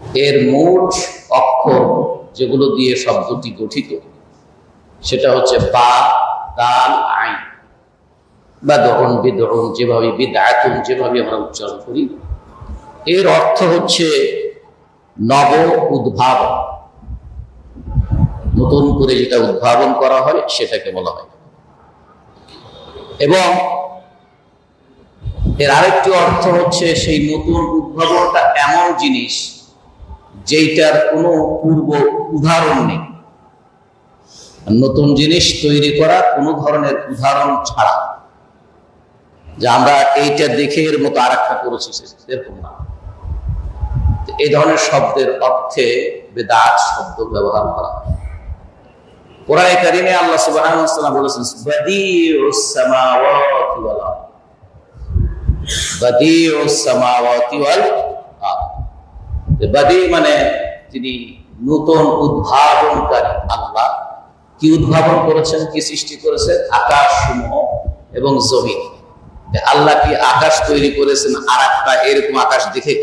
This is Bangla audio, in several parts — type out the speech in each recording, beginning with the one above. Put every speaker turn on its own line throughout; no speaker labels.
এর মোট অক্ষর যেগুলো দিয়ে শব্দটি গঠিত, সেটা হচ্ছে বা দাল আইন। বা দরুন বিদরুন যেভাবে বিদায়তুন যেভাবে আমরা উচ্চারণ করি। এর অর্থ হচ্ছে নব উদ্ভাবন। নতুন করে যেটা উদ্ভাবন করা হয়, সেটাকে বলা হয়। এবং এর আরেকটি অর্থ হচ্ছে সেই নতুন উদ্ভাবনটা এমন জিনিস যেইটার কোনো পূর্ব উদাহরণ নেই। নতুন জিনিস তৈরি করা কোনো ধরনের উদাহরণ ছাড়া। যে আমরা এইটা দেখে এর মতো আর একটা করেছি এরকম না। এই ধরনের শব্দের অর্থে বেদাত শব্দ ব্যবহার করা। আল্লাহ সামাওয়াতি ওয়াল বাদি মানে তিনি নতুন উদ্ভাবনকারী, আল্লাহ কি উদ্ভাবন করেছেন, কি সৃষ্টি করেছেন? আকাশ সমূহ এবং জমিন। আল্লাহ কি আকাশ তৈরি করেছেন? আর একটা এরকম আকাশ দেখে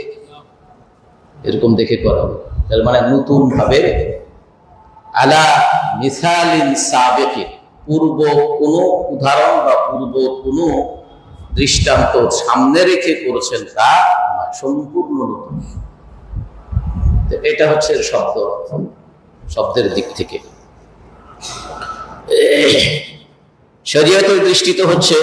এরকম দেখে করা হবে। মানে নতুন ভাবে আলা মিসালিন সাবেকে পূর্ব কোন উদাহরণ বা পূর্ব কোন দৃষ্টান্ত সামনে রেখে করেছেন তা সম্পূর্ণ নতুন। এটা হচ্ছে শব্দ, শব্দের দিক থেকে। শরীয়তের দৃষ্টিতে হচ্ছে,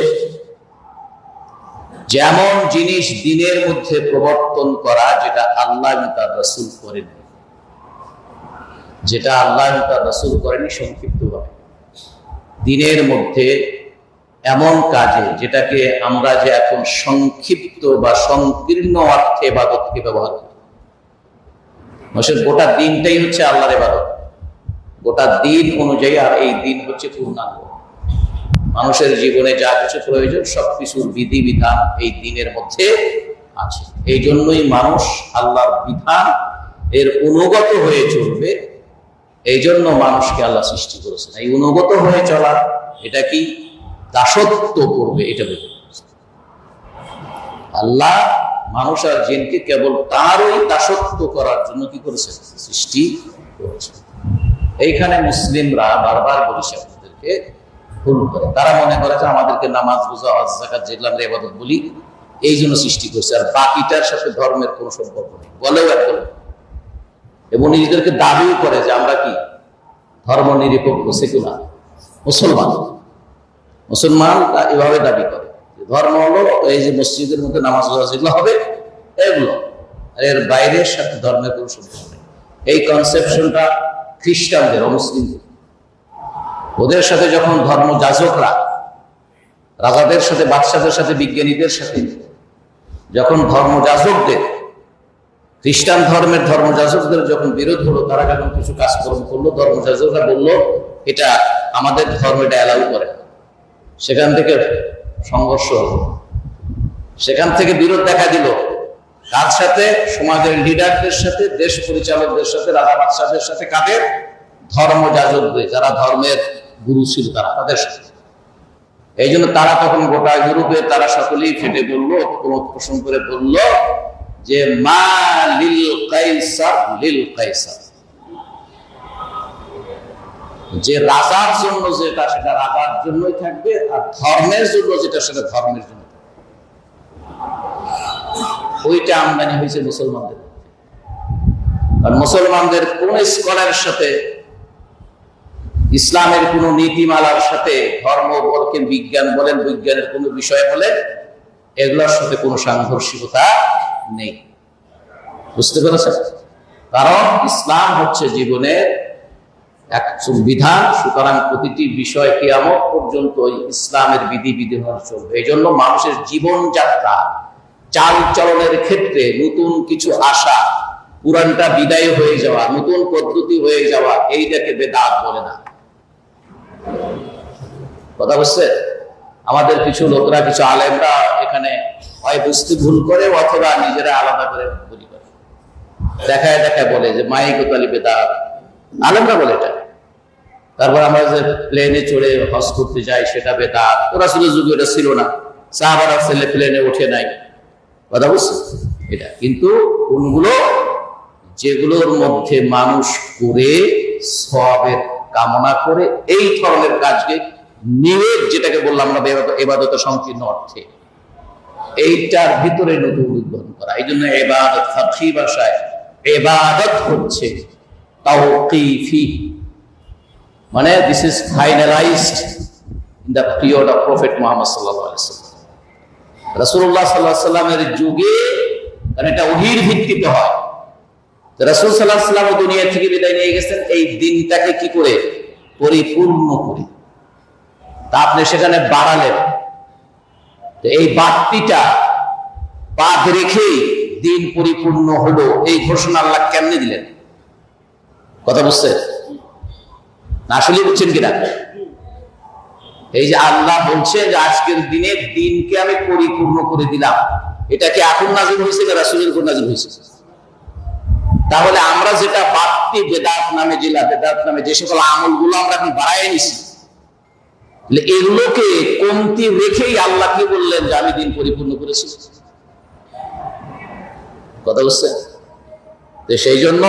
যেমন জিনিস দিনের মধ্যে প্রবর্তন করা, যেটা আল্লাহ তার রসুল করেনি যেটা আল্লাহ তার রসুল করেনি সংক্ষিপ্ত ভাবে দিনের মধ্যে এমন কাজে, যেটাকে আমরা যে এখন সংক্ষিপ্ত বা সংকীর্ণ অর্থে এবাদতকে ব্যবহার করি। মানুষের গোটা দিনটাই হচ্ছে আল্লাহর এবাদত গোটা দিন অনুযায়ী আর এই দিন হচ্ছে পূর্ণাঙ্গ। মানুষের জীবনে যা কিছু প্রয়োজন, সবকিছুর বিধিবিধান এই দিনের মধ্যে আছে। এই জন্যই মানুষ আল্লাহর বিধান এর অনুগত হয়ে চলবে। এই জন্য মানুষকে আল্লাহ সৃষ্টি করেছেন। এই অনুগত হয়ে চলা, এটা কি দাসত্ব করবে, এটা আল্লাহ মানুষ আর জিনকে কেবল তারই দাসত্ব করার জন্য কি করেছে? সৃষ্টি করেছে। এইখানে মুসলিমরা বারবার বলেছে আপনাদেরকে ভুল করে। তারা মনে করে যে আমাদেরকে নামাজ, রোজা, হজ জাকাত আমরা ইবাদত বলি, এই জন্য সৃষ্টি করছে। আর বাকিটার সাথে ধর্মের কোনো সম্পর্ক নেই। বলেও একদম। এবং নিজেদেরকে দাবিও করে যে আমরা কি? ধর্ম নিরপেক্ষ সেকুলার, মুসলমান। মুসলমান এভাবে দাবি করে। ধর্ম হলো এই যে মসজিদের মধ্যে নামাজ যেগুলো হবে, এগুলো। এর বাইরের সাথে ধর্মের কোনো সম্পর্ক নেই। এই কনসেপশনটা খ্রিস্টানদের, অমুসলিমদের। ওদের সাথে যখন ধর্ম যাজকরা, রাজাদের সাথে, বাদশাদের সাথে, বিজ্ঞানীদের সাথে, যখন ধর্ম যাজকদের, খ্রিস্টান ধর্মের ধর্ম ধর্মযাজকদের যখন বিরোধ হলো, তারা যখন কিছু কাজকর্ম করল, ধর্ম ধর্মযাজকরা বলল, এটা আমাদের ধর্ম এটা অ্যালাউ করে সেখান থেকে সংঘর্ষ হলো। সেখান থেকে বিরোধ দেখা দিল। কার সাথে সমাজের লিডারদের সাথে, দেশ পরিচালকদের সাথে, রাজা বাদশাদের সাথে কাদের ধর্মযাজকদের যারা ধর্মের গুরু ছিল তারা, তাদের সাথে। এই জন্য তারা তখন গোটা ইউরোপে তারা সকলেই ফেটে বলল ঐক্যমত পোষণ করে বলল যে, মা লিল কাইসার লিল কাইসার। যে রাজার জন্য যেটা, সেটা রাজার জন্যই থাকবে আর ধর্মের জন্য যেটা, সেটা ধর্মের জন্য ওইটা আমদানি হয়েছে মুসলমানদের আর মুসলমানদের কোন স্কলারের সাথে, ইসলামের কোন নীতিমালার সাথে, ধর্ম বলকেন বিজ্ঞান বলেন, বিজ্ঞানের কোন বিষয় বলেন এগুলোর সাথে কোনো সাংঘর্ষিকতা নেই। বুঝতে পেরেছেন? কারণ ইসলাম হচ্ছে জীবনের এক বিধান, সুতরাং প্রতিটি বিষয় কিয়ামত পর্যন্ত ইসলামের বিধি বিধান চলবে। এই জন্য মানুষের জীবনযাত্রা চাল চলনের ক্ষেত্রে নতুন কিছু আশা পুরানটা বিদায় হয়ে যাওয়া, নতুন পদ্ধতি হয়ে যাওয়া, এইটাকে বেদাত বলে না। কথা বুঝছে? আমাদের কিছু লোকরা, কিছু আলেমরা এখানে হয় বুঝতে ভুল করে, অথবা নিজেরা আলাদা করে ভুল করে। দেখায় দেখায় বলে যে মাই গোতালি বেদাত। আলেমরা বলে এটা। তারপর আমরা যে প্লেনে চড়ে হজ করতে যাই, সেটা বেদাত ওরা ছিল যুগে এটা ছিল না, সাহাবারা ছেলে প্লেনে উঠে নাই। কথা বুঝছে এটা। কিন্তু কোনগুলো? যেগুলোর মধ্যে মানুষ করে সবের কামনা করে, এই ধরনের কাজকে নিবেদ যেটাকে বললাম আমরা এবাদত সংকীর্ণ অর্থে। এইটার ভিতরে নতুন উদ্বোধন করা। এই জন্য এবাদত ভাষায় এবাদত হচ্ছে তাওকিফি। মানে this is finalized in the period of prophet Muhammad সাল্লাহ আলাইসাল্লাম রাসূলুল্লাহ সাল্লাহ সাল্লামের যুগে কারণ এটা ওহির ভিত্তিতে হয়। রাসূল সাল্লাহ সাল্লাম দুনিয়া থেকে বিদায় নিয়ে গেছেন, এই দিনটাকে কি করে? পরিপূর্ণ করে। তা আপনি সেখানে বাড়ালেন। তো এই বাড়তিটা বাদ রেখেই দিন পরিপূর্ণ হলো, এই ঘোষণা আল্লাহ কেমনে দিলেন? কথা বুঝছেন? আসলে বুঝছেন কিনা? এই যে আল্লাহ বলছে যে আজকের দিনে দিনকে আমি পরিপূর্ণ করে দিলাম। এটা কি এখন নাজিল হয়েছে না রাসুলের উপর নাজিল হয়েছে? তাহলে আমরা যেটা বাড়তি বেদাত নামে জেলা, বেদাত নামে যে সকল আমলগুলো আমরা এখন বাড়াই নিছি এগুলোকে কমতি রেখেই আল্লাহ কি বললেন যে আমি দিন পরিপূর্ণ করেছি? কথা বুঝছেন সেই জন্য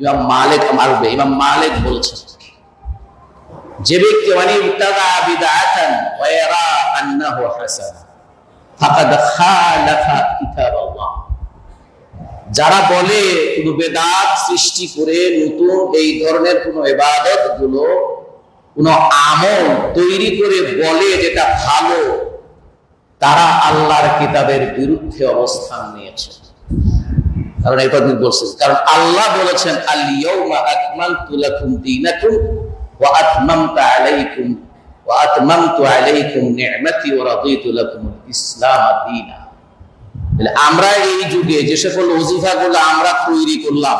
ইমাম মালিক মারবে, ইমাম মালিক বলছেন যে ব্যক্তি যারা বলে, কোনো বেদাত সৃষ্টি করে নতুন এই ধরনের কোনো ইবাদতগুলো কোন আমল তৈরি করে বলে যেটা ভালো, তারা আল্লাহর কিতাবের বিরুদ্ধে অবস্থান নিয়েছে। কারণ কথা বলছেন কারণ আল্লাহ বলেছেন, আল-ইয়াউমা আকমালতু লাকুম ওয়া আতমামতু আলাইকুম ওয়া আতমামতু আলাইকুম নি'মাতি ওয়া রাদিতু লাকুম ইসলাম দীনা তাহলে আমরা এই যুগে যে সকল ওজিফাগুলো আমরা তৈরি করলাম